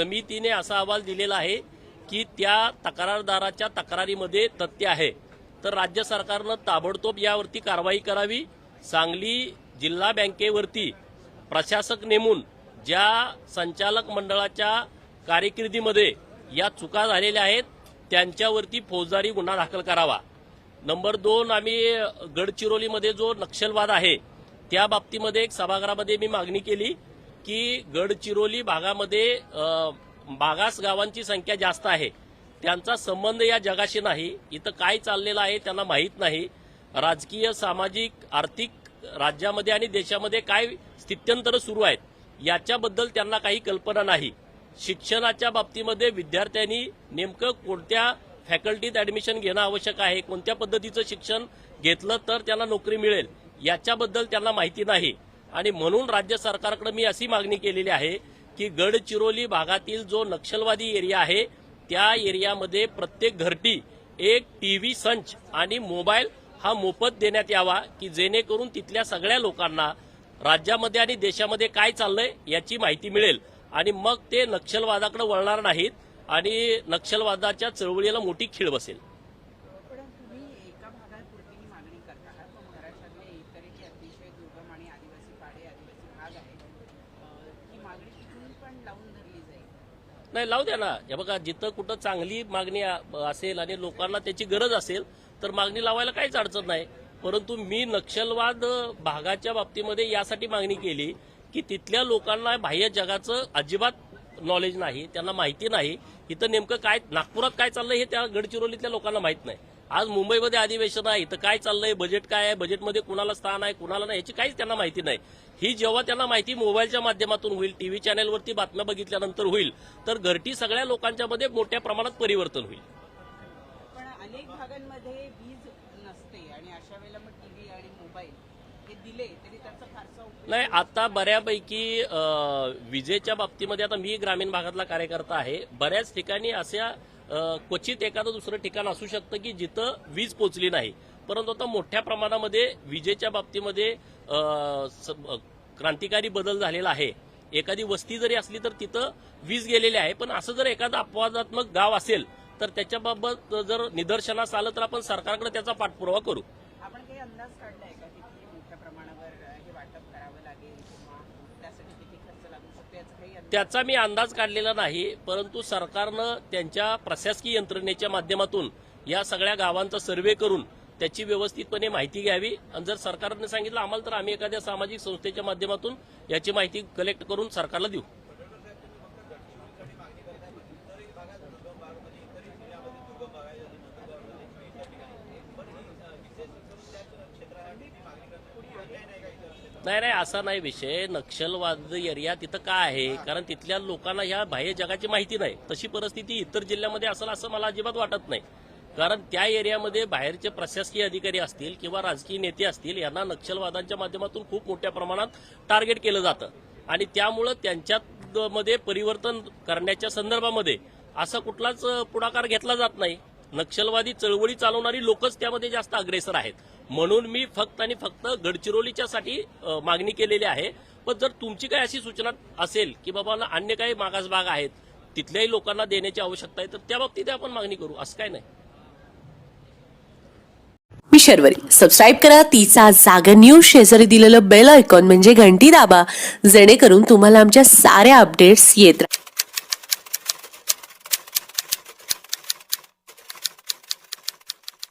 समितीने असा अहवाल दिलेला आहे की त्या तक्रारदाराच्या तक्रारीमध्ये तथ्य आहे. तर राज्य सरकारनं ताबडतोब यावरती कारवाई करावी. सांगली जिल्हा बँकेवरती प्रशासक नेमून ज्या संचालक मंडळाच्या कारकिर्दीमध्ये या चुका झालेल्या आहेत त्यांच्यावरती फौजदारी गुन्हा दाखल करावा. नंबर दोन आम्ही गडचिरोलीमध्ये जो नक्षलवाद आहे त्या बाबतीमध्ये एक सभागृहामध्ये मी मागणी केली. की गडचिरोली भागामध्ये मागास गावांची संख्या जास्त आहे. त्यांचा संबंध या जगाशी नाही. इथं काय चाललेलं आहे त्यांना माहीत नाही. राजकीय सामाजिक आर्थिक राज्यामध्ये आणि देशामध्ये काय स्थित्यंतर सुरू आहेत याच्याबद्दल त्यांना काही कल्पना नाही. शिक्षणाच्या बाबतीमध्ये विद्यार्थ्यांनी नेमकं कोणत्या फॅकल्टीत ऍडमिशन घेणं आवश्यक आहे कोणत्या पद्धतीचं शिक्षण घेतलं तर त्यांना नोकरी मिळेल याच्याबद्दल त्यांना माहिती नाही. आणि म्हणून राज्य सरकारकडे मी अशी मागणी केलेली आहे की गडचिरोली भागातील जो नक्षलवादी एरिया आहे त्या एरियामध्ये प्रत्येक घरटी एक टीव्ही संच आणि मोबाईल हा मोफत देण्यात यावा की जेणेकरून तिथल्या सगळ्या लोकांना राज्यामध्ये आणि देशामध्ये काय चाललंय याची माहिती मिळेल. आणि मग ते नक्षलवादाकडे वळणार नाहीत आणि नक्षलवादाच्या चळवळीला मोठी खीळ बसेल पण तुम्ही एका भागापुरती ही मागणी करता का पण महाराष्ट्रातले इतरही अतिशय दुर्गम आणि आदिवासी पाडे आदिवासी भाग आहेत अं, ही मागणी तिथून पण लावून धरली जाईल नाही लावू द्या ना. हे बघा जिथं कुठं चांगली मागणी असेल आणि लोकांना त्याची गरज असेल तर मागणी लावायला काहीच अडचण नाही. परंतु मी नक्षलवाद भागाच्या बाबतीमध्ये यासाठी मागणी केली की तिथल्या लोकांना बाह्य जगाचं अजिबात नॉलेज नाही त्यांना माहिती नाही. इथं नेमकं काय नागपुरात काय चाललंय हे त्या गडचिरोलीतल्या लोकांना माहीत नाही. आज मुंबईमध्ये अधिवेशन आहे इथं काय चाललंय बजेट काय आहे बजेटमध्ये कुणाला स्थान आहे कुणाला नाही याची काहीच त्यांना माहिती नाही. ही जेव्हा त्यांना माहिती मोबाईलच्या माध्यमातून होईल टीव्ही चॅनेलवरती बातम्या बघितल्यानंतर होईल तर घरटी सगळ्या लोकांच्या मध्ये मोठ्या प्रमाणात परिवर्तन होईल. पण अनेक भागांमध्ये वीज नसते आणि अशा वेळेला मग टीव्ही आणि मोबाईल हे तरी नाही आता बऱ्यापैकी विजेच्या बाबतीमध्ये आता मी ग्रामीण भागातला कार्यकर्ता आहे. बऱ्याच ठिकाणी अशा क्वचित एखादं दुसरं ठिकाण असू शकतं की जिथं वीज पोचली नाही. परंतु आता मोठ्या प्रमाणामध्ये विजेच्या बाबतीमध्ये क्रांतिकारी बदल झालेला आहे. एखादी वस्ती जरी असली तर तिथं वीज गेलेली आहे पण असं जर एखादं अपवादात्मक गाव असेल तर त्याच्याबाबत जर निदर्शनास आलं तर आपण सरकारकडे त्याचा पाठपुरावा करू. आपण काही अंदाज काढलाय का की किती मोठ्या प्रमाणावर हे वाटप करावं लागेल किंवा त्यासाठी किती खर्च लागू शकतो याचा काही अंदाज त्याचा मी अंदाज काढलेला नाही परंतु सरकारनं त्यांच्या प्रशासकीय यंत्रणेच्या माध्यमातून या सगळ्या गावांचा सर्वे करून त्याची व्यवस्थितपणे माहिती घ्यावी. आणि जर सरकारने सांगितलं आम्हाला तर आम्ही एखाद्या सामाजिक संस्थेच्या माध्यमातून याची माहिती कलेक्ट करून सरकारला देऊ. नाही नाही असा नाही विषय. नक्षलवाद एरिया तिथं काय आहे? कारण तिथल्या लोकांना ह्या बाह्य जगाची माहिती नाही. तशी परिस्थिती इतर जिल्ह्यामध्ये असेल असं मला अजिबात वाटत नाही. कारण त्या एरियामध्ये बाहेरचे प्रशासकीय अधिकारी असतील किंवा राजकीय नेते असतील यांना नक्षलवादांच्या माध्यमातून खूप मोठ्या प्रमाणात टार्गेट केलं जातं. आणि त्यामुळं त्यांच्यामध्ये परिवर्तन करण्याच्या संदर्भामध्ये असा कुठलाच पुढाकार घेतला जात नाही. नक्षलवादी चळवळी चालवणारी लोकच त्यामध्ये जास्त अग्रेसर आहेत. म्हणून मी फक्त आणि फक्त गडचिरोलीच्यासाठी साठी मागणी केलेली आहे. पण जर तुमची काही अशी सूचना असेल की बाबा अन्य काही मागास भाग आहेत तिथल्याही लोकांना देण्याची आवश्यकता आहे तर त्या बाबतीत आपण मागणी करू. असं काय नाही. मी शर्वरी. सबस्क्राईब करा. तिचा जागर न्यूज शेजारी दिलेलं बेल आयकॉन म्हणजे घंटी दाबा. जेणेकरून तुम्हाला आमच्या साऱ्या अपडेट्स येत राहतात